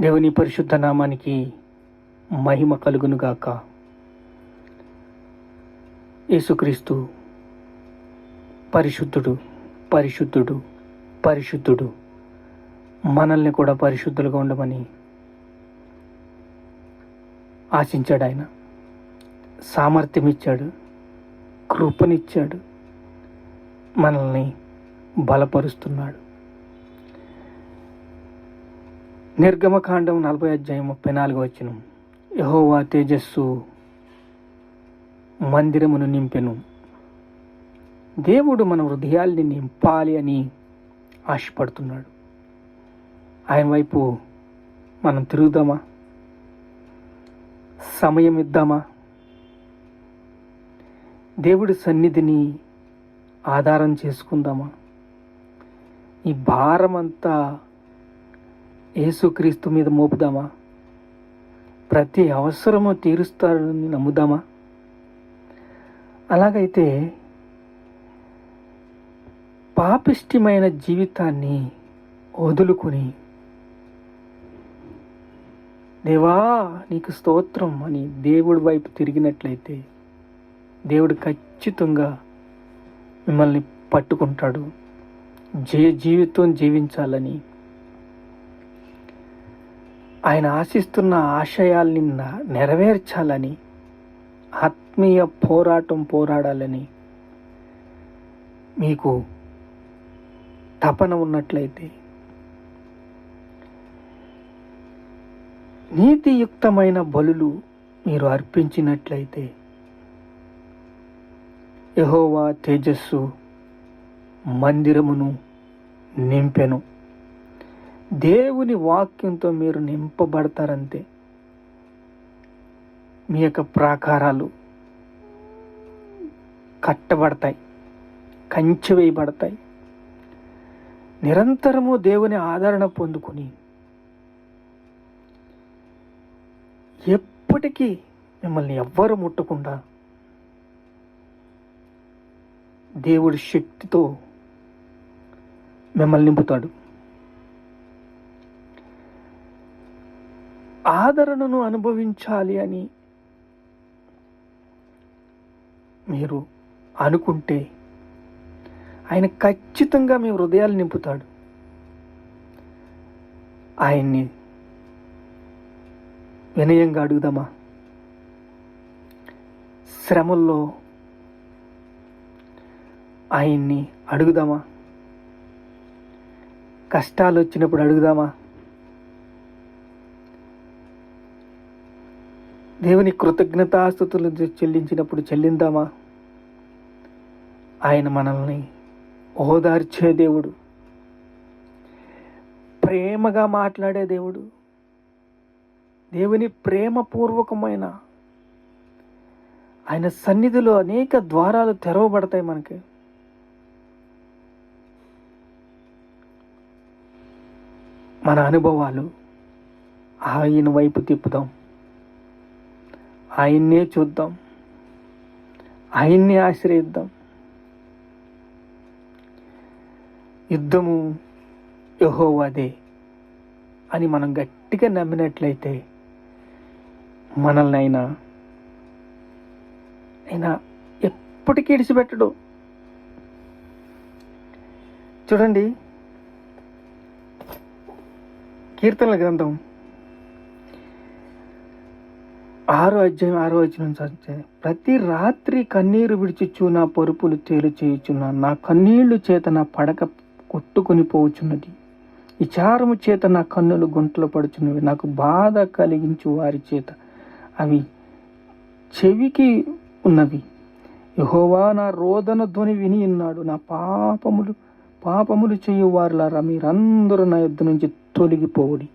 దేవుని పరిశుద్ధ నామానికి మహిమ కలుగునుగాక. యేసుక్రీస్తు పరిశుద్ధుడు పరిశుద్ధుడు పరిశుద్ధుడు. మనల్ని కూడా పరిశుద్ధులుగా ఉండమని ఆశించాడు ఆయన. సామర్థ్యం ఇచ్చాడు కృపనిచ్చాడు మనల్ని బలపరుస్తున్నాడు. నిర్గమకాండం నలభై అధ్యాయం ముప్పై నాలుగు వచ్చిన యహోవా తేజస్సు మందిరమును నింపెను. దేవుడు మన హృదయాల్ని నింపాలి అని ఆశపడుతున్నాడు. ఆయన వైపు మనం తిరుగుదామా? సమయం ఇద్దామా? దేవుడి సన్నిధిని ఆధారం చేసుకుందామా? ఈ భారం అంతా యేసుక్రీస్తు మీద మోపుదామా? ప్రతి అవసరము తీరుస్తాడని నమ్ముదామా? అలాగైతే పాపిష్టమైన జీవితాన్ని వదులుకొని దేవా నీకు స్తోత్రం అని దేవుడి వైపు తిరిగినట్లయితే దేవుడు ఖచ్చితంగా మిమ్మల్ని పట్టుకుంటాడు. జీ జీవితం జీవించాలని ఆయన ఆశిస్తున్న ఆశయాల్ని నెరవేర్చాలని ఆత్మీయ పోరాటం పోరాడాలని మీకు తపన ఉన్నట్లయితే నీతియుక్తమైన బలులు మీరు అర్పించినట్లయితే యహోవా తేజస్సు మందిరమును నింపెను. దేవుని వాక్యంతో మీరు నింపబడతారంతే. మీ యొక్క ప్రాకారాలు కట్టబడతాయి కంచె వేయబడతాయి. నిరంతరము దేవుని ఆదరణ పొందుకుని ఎప్పటికీ మిమ్మల్ని ఎవ్వరు ముట్టకుండా దేవుడి శక్తితో మిమ్మల్ని నింపుతాడు. ఆదరణను అనుభవించాలి అని మీరు అనుకుంటే ఆయన ఖచ్చితంగా మీ హృదయాలు నింపుతాడు. ఆయన్ని వినయంగా అడుగుదామా? శ్రమల్లో ఆయన్ని అడుగుదామా? కష్టాలు వచ్చినప్పుడు అడుగుదామా? దేవుని కృతజ్ఞతాస్థుతులు చెల్లించినప్పుడు చెల్లిందామా? ఆయన మనల్ని ఓదార్చే దేవుడు. ప్రేమగా మాట్లాడే దేవుడు. దేవుని ప్రేమపూర్వకమైన ఆయన సన్నిధిలో అనేక ద్వారాలు తెరవబడతాయి మనకి. మన అనుభవాలు ఆయన వైపు తిప్పుదాం ఆయన్నే చూద్దాం. ఆయన్నే ఆశ్రయిద్దాం. యుద్ధము యహోవాదే అని మనం గట్టిగా నమ్మినట్లయితే మనల్ని అయినా అయినా ఎప్పటికీ ఇడిచిపెట్టడు చూడండి కీర్తనల గ్రంథం ఆరో అధ్యాయం ఆరో అధ్యాయం ప్రతి రాత్రి కన్నీరు విడిచిచ్చు నా పరుపులు తేలు చేయుచున్నా నా కన్నీళ్ళు చేత నా పడక కొట్టుకొని పోచున్నది విచారము చేత నా కన్నులు గుంటలు పడుచున్నవి. నాకు బాధ కలిగించు వారి చేత అవి చెవికి ఉన్నవి. యహోవా నా రోదన ధ్వని విని ఉన్నాడు. నా పాపములు పాపములు చేయు వారులారా మీరందరూ నా యుద్ధ నుంచి తొలగిపోవుడి.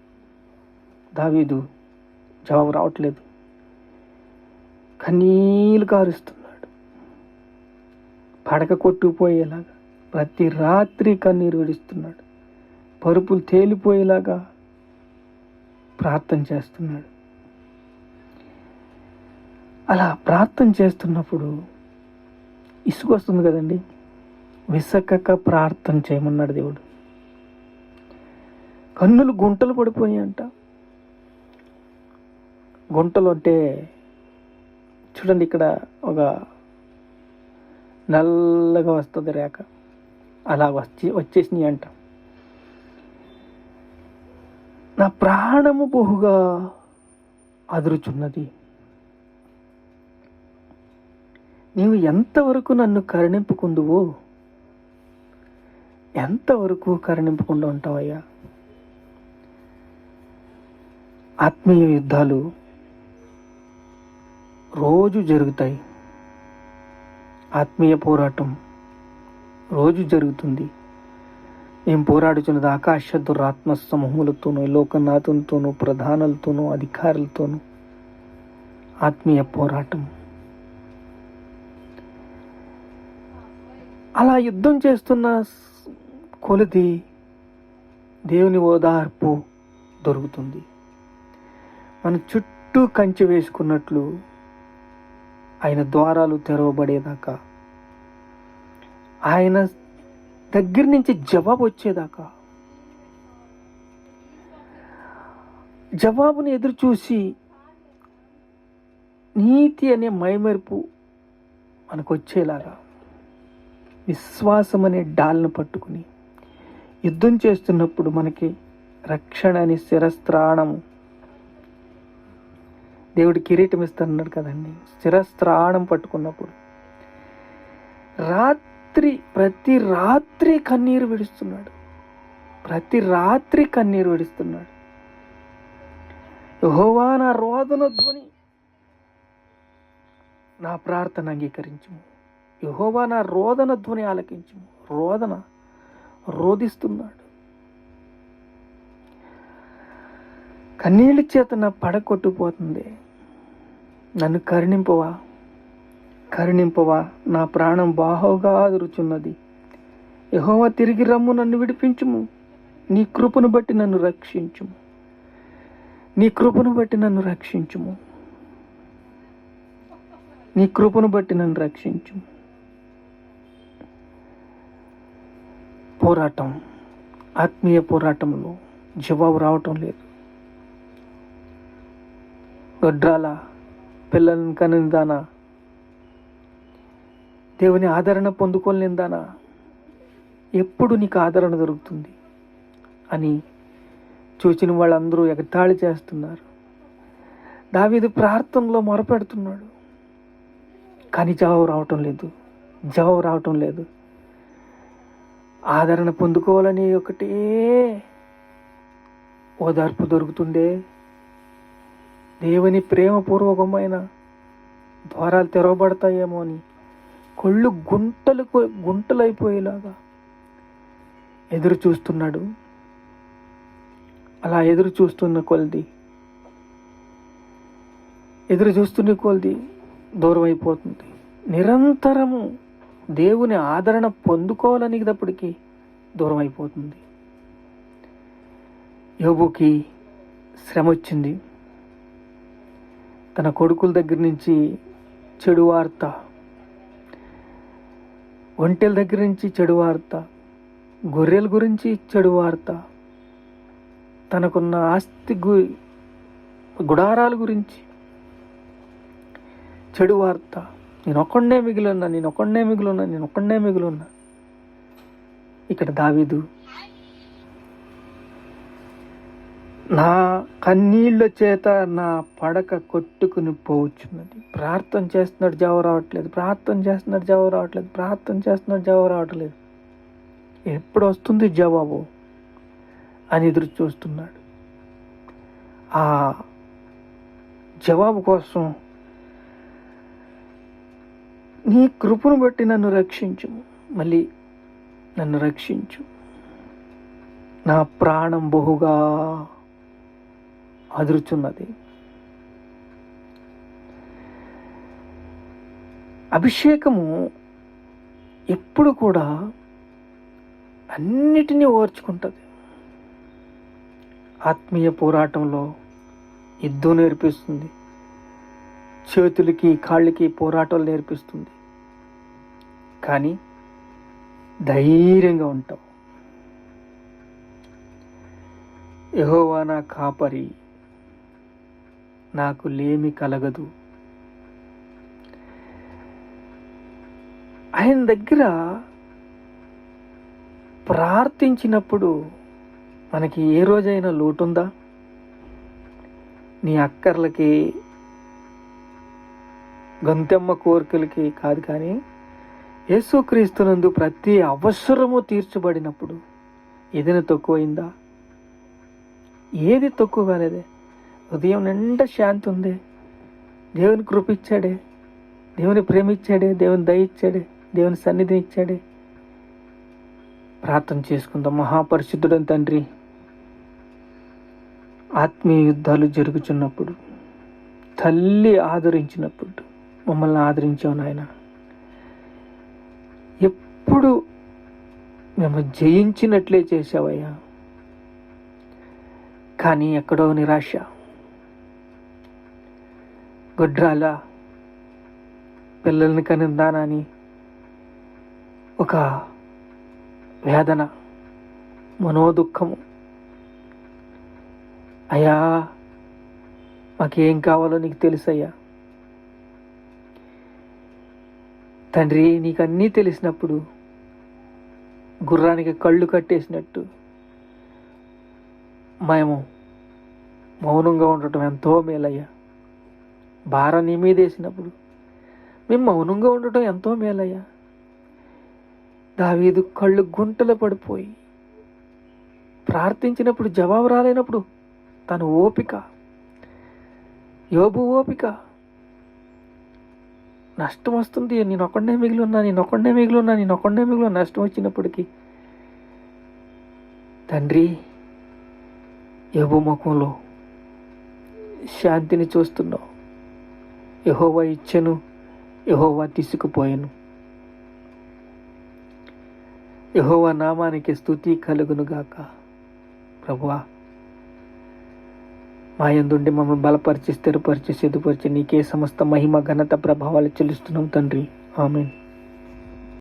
దావీదు జవాబు రావట్లేదు. కన్నీలు కారుస్తున్నాడు. పడక కొట్టుకుపోయేలాగా ప్రతి రాత్రి కన్నీరు విడుస్తున్నాడు. పరుపులు తేలిపోయేలాగా ప్రార్థన చేస్తున్నాడు. అలా ప్రార్థన చేస్తున్నప్పుడు ఇసుక వస్తుంది కదండి. విసకక ప్రార్థన చేయమన్నాడు దేవుడు. కన్నులు గుంటలు పడిపోయాయంట. గుంటలు అంటే చూడండి ఇక్కడ ఒక నల్లగా వస్తుంది రేఖ. అలా వచ్చి వచ్చేసినాయి అంట. నా ప్రాణము బహుగా అదురుచున్నది. నీవు ఎంతవరకు నన్ను కరుణింపుకుందువో ఎంతవరకు కరుణింపకుండా ఉంటావయ్యా? ఆత్మీయ యుద్ధాలు రోజు జరుగుతాయి. ఆత్మీయ పోరాటం రోజు జరుగుతుంది. మేము పోరాడుచున్నది ఆకాశ దురాత్మ సమూహములతోనూ లోకనాథులతోనూ ప్రధానులతోనూ అధికారులతోనూ ఆత్మీయ పోరాటం. అలా యుద్ధం చేస్తున్న కొలది కొలిది దేవుని ఓదార్పు దొరుకుతుంది. మన చుట్టూ కంచె వేసుకున్నట్లు ఆయన ద్వారాలు తెరవబడేదాకా. ఆయన దగ్గర నుంచి జవాబు వచ్చేదాకా. జవాబుని ఎదురు చూసి నీతి అనే మైమెరుపు మనకు వచ్చేలాగా విశ్వాసం అనే డాల్ను పట్టుకుని యుద్ధం చేస్తున్నప్పుడు మనకి రక్షణ అని శిరస్త్రాణము దేవుడు కిరీటం ఇస్తానన్నాడు కదండి. స్థిరస్త్రాణం పట్టుకున్నప్పుడు. రాత్రి ప్రతి రాత్రి కన్నీరు విడుస్తున్నాడు. ప్రతి రాత్రి కన్నీరు విడుస్తున్నాడు. యహోవా నా రోదన ధ్వని. నా ప్రార్థన అంగీకరించము. యహోవా నా రోదన ధ్వని ఆలకించము. రోదన రోధిస్తున్నాడు. కన్నీళ్ళ చేత నా పడ నన్ను కరుణింపవా? కరుణింపవా? నా ప్రాణం బాహోగా ఆదురుచున్నది. యెహోవా తిరిగి రమ్ము నన్ను విడిపించుము. నీ కృపను బట్టి నన్ను రక్షించుము. నీ కృపను బట్టి నన్ను రక్షించుము. నీ కృపను బట్టి నన్ను రక్షించుము. పోరాటం. ఆత్మీయ పోరాటంలో జవాబు రావటం లేదు. గొడ్రాల పిల్లలను కనిందానా? దేవుని ఆదరణ పొందుకోలేందానా ఎప్పుడు నీకు ఆదరణ దొరుకుతుంది? అని చూచిన వాళ్ళందరూ ఎగతాళి చేస్తున్నారు. దావీదు ప్రార్థనలో మొరపెడుతున్నాడు. కానీ జవాబు రావటం లేదు. జవాబు రావటం లేదు. ఆదరణ పొందుకోవాలని ఒకటే ఓదార్పు దొరుకుతుందే? దేవుని ప్రేమపూర్వకమైన ద్వారాలు తెరవబడతాయేమో అని కళ్ళు గుంటలు గుంటలైపోయేలాగా ఎదురు చూస్తున్నాడు. అలా ఎదురు చూస్తున్న కొలది ఎదురు చూస్తున్న కొలది దూరం అయిపోతుంది నిరంతరము దేవుని ఆదరణ పొందుకోవాలనేటప్పటికీ దూరం అయిపోతుంది యోబుకి శ్రమ వచ్చింది తన కొడుకుల దగ్గర నుంచి చెడు వార్త ఒంటెల దగ్గర నుంచి చెడు వార్త గొర్రెల గురించి చెడు వార్త తనకున్న ఆస్తి గు గుడారాల గురించి చెడు వార్త. నేను ఒక్కడే మిగిలిన్నా నేను ఒక్కడే మిగిలిన్నా నేను ఒక్కడే మిగిలిన్నా ఇక్కడ దావీదు నా కన్నీళ్ళ చేత నా పడక కొట్టుకుని పోవచ్చున్నది ప్రార్థన చేస్తున్నాడు జవ రావట్లేదు. ప్రార్థన చేస్తున్నాడు జవ రావట్లేదు. ప్రార్థన చేస్తున్నాడు జవ రావట్లేదు. ఎప్పుడు వస్తుంది జవాబు అని ఎదురు చూస్తున్నాడు. ఆ జవాబు కోసం నీ కృపను బట్టి నన్ను రక్షించు. మళ్ళీ నన్ను రక్షించు. నా ప్రాణం బహుగా అదురుచున్నది. అభిషేకము ఎప్పుడు కూడా అన్నిటినీ ఓర్చుకుంటుంది. ఆత్మీయ పోరాటంలో యుద్ధం నేర్పిస్తుంది. చేతులకి కాళ్ళకి పోరాటం నేర్పిస్తుంది. కానీ ధైర్యంగా ఉంటావు యహోవానా కాపరి. నాకు లేమి కలగదు. ఆయన దగ్గర ప్రార్థించినప్పుడు మనకి ఏ రోజైనా లోటుందా? నీ అక్కర్లకి గంతెమ్మ కోరికలకి కాదు కానీ యేసుక్రీస్తునందు ప్రతి అవసరము తీర్చబడినప్పుడు ఏదైనా తక్కువైందా? ఏది తక్కువ కాలేదే? ఉదయం నిండా శాంతి ఉంది. దేవుని కృప ఇచ్చాడే దేవుని ప్రేమ ఇచ్చాడే దేవుని దయ ఇచ్చాడే దేవుని సన్నిధిని ఇచ్చాడే ప్రార్థన చేసుకుందాం. మహాపరిశుద్ధుడని తండ్రి ఆత్మీయ యుద్ధాలు జరుగుతున్నప్పుడు తల్లి ఆదరించినప్పుడు మమ్మల్ని ఆదరించావు నాయన. ఎప్పుడు మేము జయించినట్లే చేసావయ్యా కానీ ఎక్కడో నిరాశ. గొడ్రాల పిల్లల్ని కనిందానని ఒక వేదన మనోదుఖము. అయ్యా మాకేం కావాలో నీకు తెలుసయ్యా. తండ్రి నీకు అన్నీ తెలిసినప్పుడు గుర్రానికి కళ్ళు కట్టేసినట్టు మేము మౌనంగా ఉండటం ఎంతో మేలయ్యా. భారం నీ మీద వేసినప్పుడు మేము మౌనంగా ఉండటం ఎంతో మేలయ్యా. దావీదు కళ్ళు గుంటలు పడిపోయి ప్రార్థించినప్పుడు జవాబు రాలేనప్పుడు తన ఓపిక యోబు ఓపిక నష్టం వస్తుంది. నేను ఒక్కడే మిగిలి ఉన్నా నేను ఒక్కడే మిగిలి ఉన్నా నేను ఒక్కడే మిగిలి నష్టం వచ్చినప్పటికీ తండ్రి యోబు ముఖంలో శాంతిని చూస్తున్నావు. యహోవా ఇచ్చెను యహోవా తీసుకుపోయాను. యహోవా నామానికి స్థుతి కలుగును గాక. ప్రభువా మా ఎందుండి మమ్మల్ని బలపరిచి స్థిరపరిచి సిద్ధపరిచి నీకే సమస్త మహిమ ఘనత ప్రభావాలు చెల్లిస్తున్నాం తండ్రి. ఆమెను.